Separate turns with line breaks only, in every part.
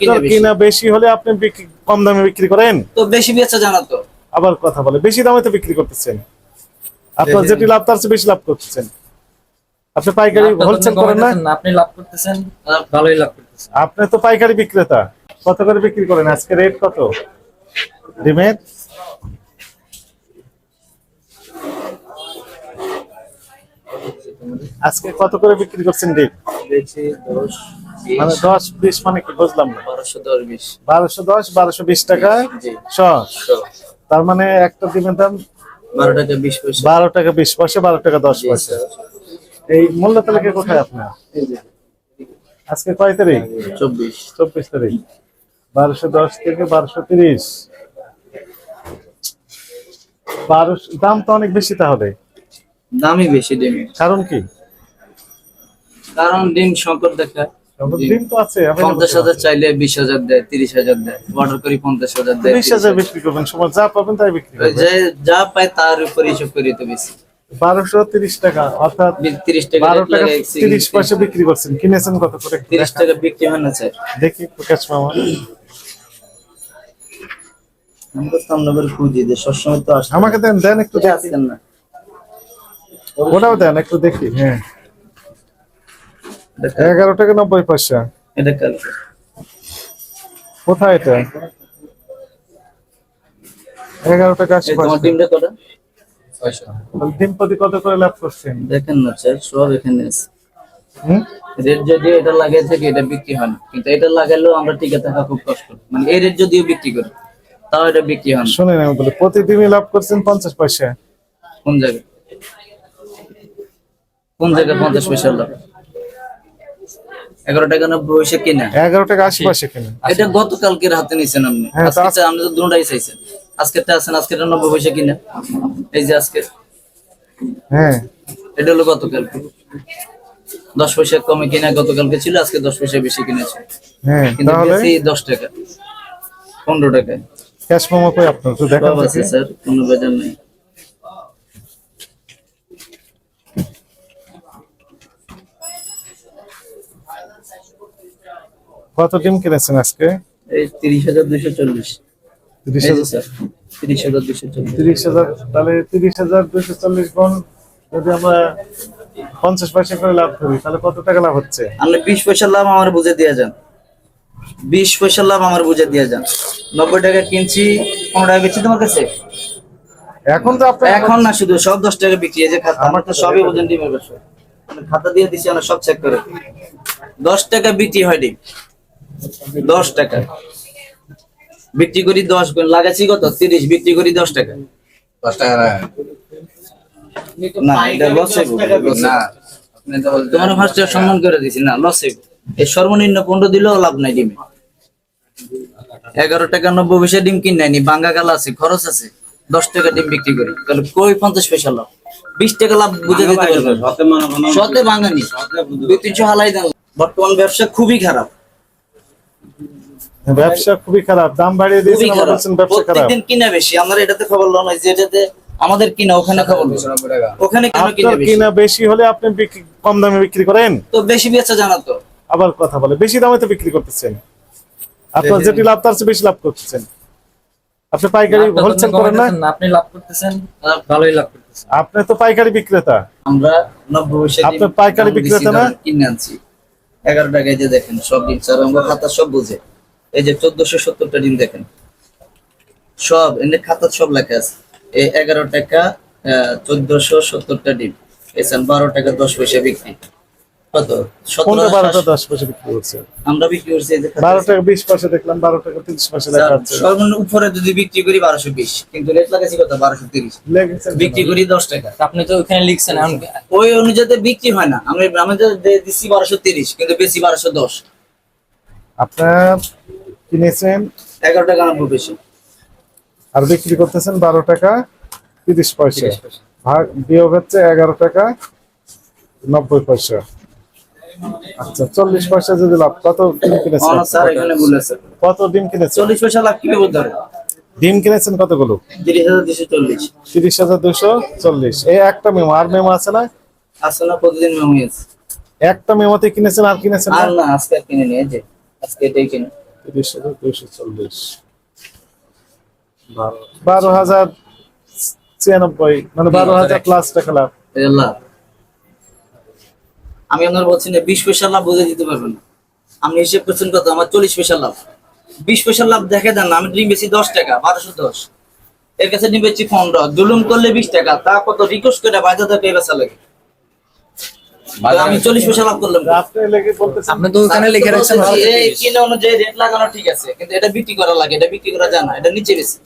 কিনে
আপনার
বেশি।
কিনা বেশি হলে আপনি কম দামে বিক্রি করেন?
তো বেশি বেচা জানা তো।
আবার কথা বলে বেশি দামে তো বিক্রি করতেছেন। আপনার যেটি লাভ তার চেয়ে বেশি লাভ করতেছেন। আপনি পাইকারি হোলসেল করেন না?
আপনি লাভ করতেছেন ভালোই লাভ করতেছেন।
আপনি তো পাইকারি বিক্রেতা কত করে বিক্রি করেন? আজকে রেট কত? ডিমের? আজকে কত করে বিক্রি করছেন ডিম? মানে দশ বিশ মানে কি বুঝলাম না?
বারোশো দশ বিশ।
বারোশো দশ বারোশো বিশ টাকা? শ তার মানে একটা ডিমের দাম?
বারো টাকা বিশ পয়সা।
বারো টাকা বিশ পয়সা বারো টাকা দশ পয়সা। এই মূল্য তালিকা কোথায় আপনার? আজকে কয় তারিখ?
চব্বিশ।
চব্বিশ তারিখ। বারোশো দশ থেকে বারোশো তিরিশ। বারোশো দাম তো অনেক বেশি তাহলে।
দামই বেশি ডিমের
কারণ কি?
কারণ ডিম সংকট
আছে
পঞ্চাশ হাজার চাইলে বিশ হাজার দেয় তিরিশ হাজার দেয় অর্ডার করি পঞ্চাশ হাজার দেয়
বিশ হাজার বিক্রি করবেন সময় যা পাবেন তাই বিক্রি
যে যা পায় তার উপর হিসাব করি তো বেশি।
বারোশো তিরিশ টাকা অর্থাৎ
তিরিশ টাকা
বারো টাকা তিরিশ পয়সা বিক্রি করছেন কিনেছেন কত করে
তিরিশ টাকা বিক্রি হয় না স্যার।
দেখি প্রকাশ মামা। আমাকে দেন দেন একটু দেখি।
না।
ওটাও দেন একটু দেখি হ্যাঁ। এগারো টাকা নব্বই পয়সা।
এটা
কোথায় এটা? এগারো টাকা আশি পয়সা।
ডিমটা কটা?
ডিম প্রতি কত করে লাভ করছেন?
দেখেন না স্যার সব এখানে আছে। রেট যদি এটা লাগাই থাকে এটা বিক্রি হয় না। কিন্তু এটা লাগাইলেও আমরা টিকে থাকা খুব কষ্ট। মানে এই রেট যদিও বিক্রি করি তাও এটা বিক্রি হয় না।
শোনেন আমি বলি প্রতিদিনই লাভ করছেন পঞ্চাশ পয়সা।
কোন জায়গায়? কোন জায়গায় পঞ্চাশ পয়সা লাভ? এগারো টাকা নব্বই পয়সা কিনা?
এগারো টাকা আশি। পয়সা কিনে।
এটা গতকালকের হাতে আপনি।
হ্যাঁ,
আপনি তো দুটাই চাইছেন। আজকেরটা আছেন আজকেরটা নব্বই পয়সা কিনা। এই যে আজকে।
হ্যাঁ।
এটা হলো গতকালকে। দশ পয়সা কমে কিনা গতকালকে ছিল আজকে দশ পয়সা বেশি কিনেছে।
হ্যাঁ
কিন্তু দশ টাকা। পনেরো টাকায়।
ক্যাশ মোমো কই আপনার? একটু দেখান
আছে স্যার কোনো বেজার নেই।
কত ডিম কিনেছেন আজকে?
এই তিরিশ হাজার দুইশো চল্লিশ।
তিরিশ হাজার
তিরিশ হাজার দুইশো চল্লিশ।
তিরিশ হাজার তাহলে তিরিশ হাজার দুশো চল্লিশ গুণ যদি আমরা পঞ্চাশ পয়সা করে লাভ করি তাহলে কত টাকা লাভ হচ্ছে?
আপনি বিশ পয়সা লাভ আমার বুঝে দিয়ে যান। বিশ পয়সা লাভ আমার বুঝে দিয়ে যান। নব্বই টাকা কিনছি পনেরো টাকা বেচছি তোমার কাছে?
এখন তো আপনার
এখন না শুধু সব দশ টাকা বিক্রি যে খাতা আমার তো সবই বোঝেন ডিমের ব্যবসা। খাতা দিয়ে দিছি আমরা সব চেক করে। দশ টাকা বিক্রি হয় ডিম দশ টাকা। বিক্রি করি দশ গুণ। লাগাচ্ছি কত? তিরিশ। বিক্রি করি দশ টাকা।
দশ টাকা না।
না এটা লস
না
তোমার ফার্স্টে সম্মান করে দিছি। না লস এই সর্বনিম্ন পনেরো দিলেও লাভ নাই ডিমে। এগারো টাকা নব্বই পয়সা ডিম কিনে নেয়নি বাঙ্গা গালা আছে খরচ আছে। দশ টাকা ডিম বিক্রি করি। তাহলে কই পঞ্চাশ পয়সা লাভ? বিশ টাকা লাভ বুঝে দিতে পারবে
সতে কোনো
দুই তিনশো হালাই দেন। বর্তমান ব্যবসা খুবই খারাপ।
ব্যবসা খুবই খারাপ দাম বাড়িয়ে দিয়েছেন
খারাপ।
বলছেন ব্যবসা খারাপ।
প্রত্যেকদিন কিনা বেশি আমরা এটাতে খবর লন যে এটাতে আমাদের কিনা ওখানে খবর। ওখানে কেন কিনা বেশি?
কিনা বেশি হলে আপনি বিক্রি কম দামে বিক্রি করেন?
তো বেশি বেচা জানা তো।
আবার কথা বলে বেশি দামে তো বিক্রি করতেছেন। আপনার যেটি লাভ তার চেয়ে বেশি লাভ করতেছেন। আপনি পাইকারি হোলসেল করেন না?
আপনি লাভ করতেছেন ভালোই লাভ করতেছেন।
আপনি তো পাইকারি বিক্রেতা।
আমরা নব্বই পয়সা
আপনার
ডিম
পাইকারি বিক্রেতা না?
কিনে আনছি। এগারো টাকায় যে দেখেন, সব ডিম চার অঙ্গ খাতা সব বুঝে। এই যে চোদ্দশো সত্তরটা ডিম দেখেন। সব এনে খাতা সব লেখা আছে। এই এগারো টাকা চোদ্দশো সত্তরটা ডিম। এছাড়া বারো টাকা দশ পয়সা বিক্রি। কত?
পনেরো বিক্রি করছে।
আমরা বিক্রি করছি
বারো টাকা বিশ পয়সা দেখলাম বারো টাকা তিরিশ পয়সা দেখা
স্যার,
যাচ্ছে
সর্বনিম্ন উপরে যদি বিক্রি করি বারোশো বিশ কিন্তু রেট কত? বারোশো তিরিশ।
লেগেছে
বিক্রি করি দশ টাকা।
আপনি তো ওখানে লিখছেন
ওই অনুযায়ী বিক্রি হয় না। আমি আমাদের দিচ্ছি বারোশো তিরিশ কিন্তু বেশি বারোশো দশ।
আপনার কিনেছেন?
এগারো টাকা নব্বই বেশি।
আর বিক্রি করতেছেন বারো টাকা তিরিশ পয়সা। ভাগ বিয়োগ হচ্ছে এগারো টাকা নব্বই পয়সা। আচ্ছা চল্লিশ পয়সা যদি লাভ কত ডিম কিনেছেন? কত ডিম কিনেছেন?
চল্লিশ পয়সা লাভ কীভাবে বলতে
ডিম কিনেছেন কতগুলো?
তিরিশ হাজার দুশো চল্লিশ।
দুশো এই একটা মেমো আর মেমো আছে না?
আসছে না প্রতিদিন মেমো আছে।
একটা মেমোতে কিনেছেন আর কিনেছেন না?
আর না আজকে কিনে নিয়ে যে আজকে এটাই কিনে।
তিরিশ হাজার দুইশো চল্লিশ। বারো হাজার ছিয়ানব্বই মানে বারো হাজার প্লাস টাকা লাভ।
আমি আপনার বলছি না বিশ পয়সা লাভ বুঝে দিতে পারবেন না। আপনি হিসেব করছেন কত? আমার চল্লিশ পয়সার লাভ। বিশ পয়সার লাভ দেখে দেন আমি ডিম বেশি দশ টাকা বারোশো দশ। এর কাছে ডিম বেশি পনেরো জুলুম করলে বিশ টাকা তা কত রিকোয়েস্ট করে বাজার পেয়ে বেচা লাগে। আমি চল্লিশ পয়সা লাভ করলাম।
আপনি লেগে বলতেছেন।
আপনি তো ওখানে লিখে রাখছেন
এই কিনে অনুযায়ী রেট লাগানো ঠিক আছে কিন্তু এটা বিক্রি করা লাগে এটা বিক্রি করা যায় না এটা নিচে বেশি।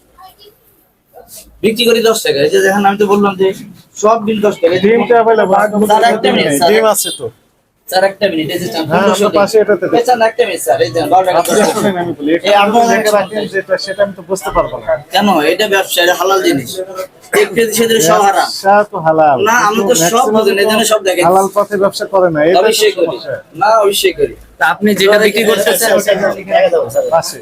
বিক্রি করি দশ টাকা এই যে দেখেন আমি তো বললাম যে সব বিল দশ টাকা
ডিমটা
স্যার, একটা মিনিট,
ডিম আছে তো
স্যার একটা মিনিট এই যে স্যার,
হ্যাঁ,
পনেরোশো
আমার পাশে এটাতে
স্যার, একটা মিনিট স্যার এই যে টাকা
আমি বলি
এই
যেটা সেটা আমি তো বুঝতে পারব না
কেন এটা ব্যবসা এটা হালাল জিনিস এক কেজি সেদিন সব হারাম
ব্যবসা তো হালাল
না, আমি তো সব
হালাল পথে ব্যবসা করে না এটা
অবশ্যই করি না অবশ্যই করি
আপনি যেটা বিক্রি করতেছেন
স্যার।
পাশে